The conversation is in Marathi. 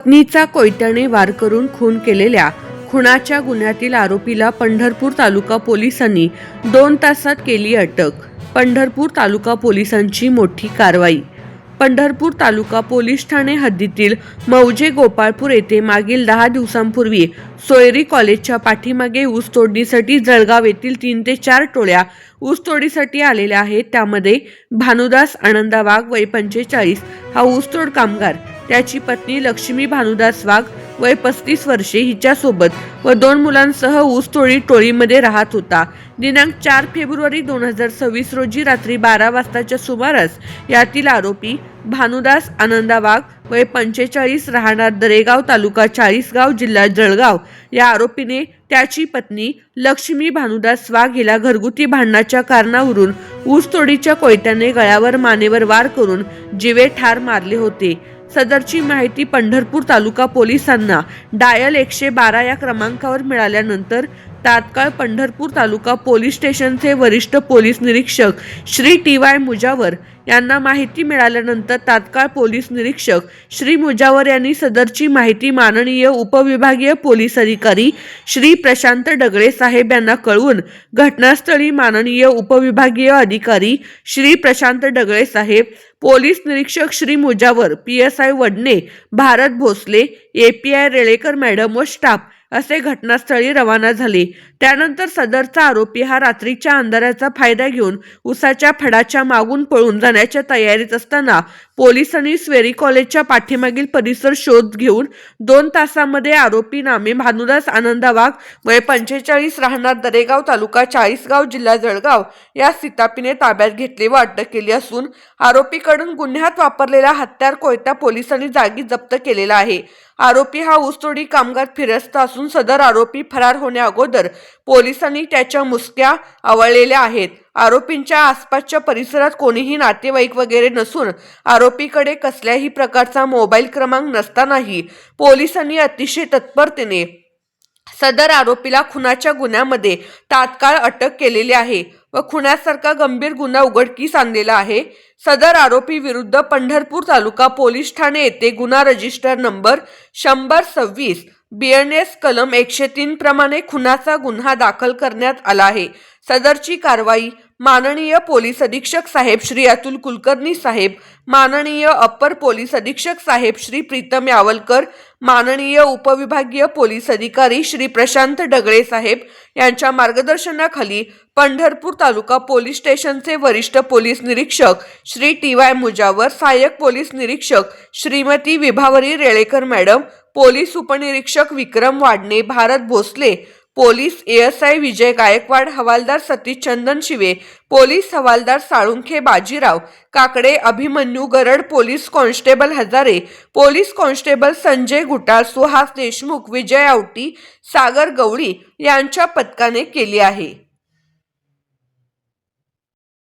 पत्नीचा कोयत्याने वार करून खून केलेल्या खुनाच्या गुन्ह्यातील आरोपीला पंढरपूर तालुका पोलिसांनी दोन तासात केली अटक. पंढरपूर तालुका पोलिसांची मोठी कारवाई पंढरपूर तालुका पोलीस ठाणे हद्दीतील मौजे गोपाळपूर येथे मागील दहा दिवसांपूर्वी सोयरी कॉलेजच्या पाठीमागे ऊस तोडणीसाठी जळगाव येथील तीन ते चार टोळ्या ऊस तोडीसाठी आलेल्या आहेत. त्यामध्ये भानुदास आनंदा वाघ वय पंचेचाळीस हा ऊसतोड कामगार त्याची पत्नी लक्ष्मी भानुदास वाघ वय पस्तीस वर्षे हिच्यासोबत व दोन मुलांसह ऊसतोडी टोळीमध्ये राहत होता. दिनांक चार फेब्रुवारी दोन हजार सव्वीस रोजी रात्री बारा वाजताच्या सुमारास यातील आरोपी भानुदास आनंदा वाघ वय पंचेचाळीस राहणार दरेगाव तालुका चाळीसगाव जिल्हा जळगाव या आरोपीने त्याची पत्नी लक्ष्मी भानुदास वाघ हिला घरगुती भांडणाच्या कारणावरून ऊसतोडीच्या कोयत्याने गळ्यावर मानेवर वार करून जिवे ठार मारले होते. सदरची माहिती पंढरपूर तालुका पोलिसांना. डायल एकशे बारा या क्रमांकावर मिळाल्यानंतर तात्काळ पंढरपूर तालुका पोलीस स्टेशनचे वरिष्ठ पोलीस निरीक्षक श्री टी वाय मुजावर यांना माहिती मिळाल्यानंतर तात्काळ पोलीस निरीक्षक श्री मुजावर यांनी सदरची माहिती माननीय उपविभागीय पोलीस अधिकारी श्री प्रशांत डगळे साहेब यांना कळवून घटनास्थळी माननीय उपविभागीय अधिकारी श्री प्रशांत डगळे साहेब पोलीस निरीक्षक Shri Mujawar P S I Wadane Bharat Bhosale A P I Relekar madam व स्टाफ असे घटनास्थळी रवाना झाले. त्यानंतर सदरचा आरोपी हा रात्रीच्या अंधाराचा फायदा घेऊन उसाच्या फडाच्या मागून पळून जाण्याच्या तयारीत असताना पोलिसांनी स्वेरी कॉलेजच्या पाठीमागील परिसर शोध घेऊन दोन तासामध्ये आरोपी नामे भानुदास आनंदा वाघ वय पंचेचाळीस राहणार दरेगाव तालुका चाळीसगाव जिल्हा जळगाव या सितापीने ताब्यात घेतले व अटक केली असून आरोपीकडून गुन्ह्यात वापरलेला हत्यार कोयता पोलिसांनी जागी जप्त केलेला आहे. आरोपी हा ऊसतोडी कामगार फिरस्त असून सदर आरोपी फरार होण्या अगोदर पोलिसांनी त्याच्या मुसक्या आवळलेल्या आहेत. आरोपींच्या आसपासच्या परिसरात कोणीही नातेवाईक वगैरे नसून आरोपीकडे कसल्याही प्रकारचा मोबाईल क्रमांक नसतानाही पोलिसांनी अतिशय तत्परतेने सदर आरोपीला खुनाच्या गुन्ह्यामध्ये तात्काळ अटक केलेली आहे. व खुनासारखा गंभीर गुन्हा उघडकीस आणलेला आहे. सदर आरोपी विरुद्ध पंढरपूर तालुका पोलीस ठाणे येथे गुन्हा रजिस्टर नंबर शंभर सव्वीस बीएनएस कलम एकशे तीन प्रमाणे खुनाचा गुन्हा दाखल करण्यात आला आहे. सदरची कारवाई माननीय पोलीस अधीक्षक साहेब श्री अतुल कुलकर्णी साहेब माननीय अप्पर पोलीस अधीक्षक साहेब श्री प्रीतम यावलकर माननीय उपविभागीय पोलीस अधिकारी श्री प्रशांत डगळे साहेब यांच्या मार्गदर्शनाखाली पंढरपूर तालुका पोलीस स्टेशनचे वरिष्ठ पोलीस निरीक्षक श्री टी वाय मुजावर सहाय्यक पोलीस निरीक्षक श्रीमती विभावरी रेळेकर मॅडम पोलीस उपनिरीक्षक विक्रम वाडणे भारत भोसले पोलीस एएसआय विजय गायकवाड हवालदार सतीश चंदन शिवे पोलीस हवालदार Salunkhe Bajirao Kakade Abhimanyu Garad police constable Hazare police constable Sanjay Gutal Suhas Deshmukh Vijay Awati Sagar Gawali यांच्या पथकाने केली आहे.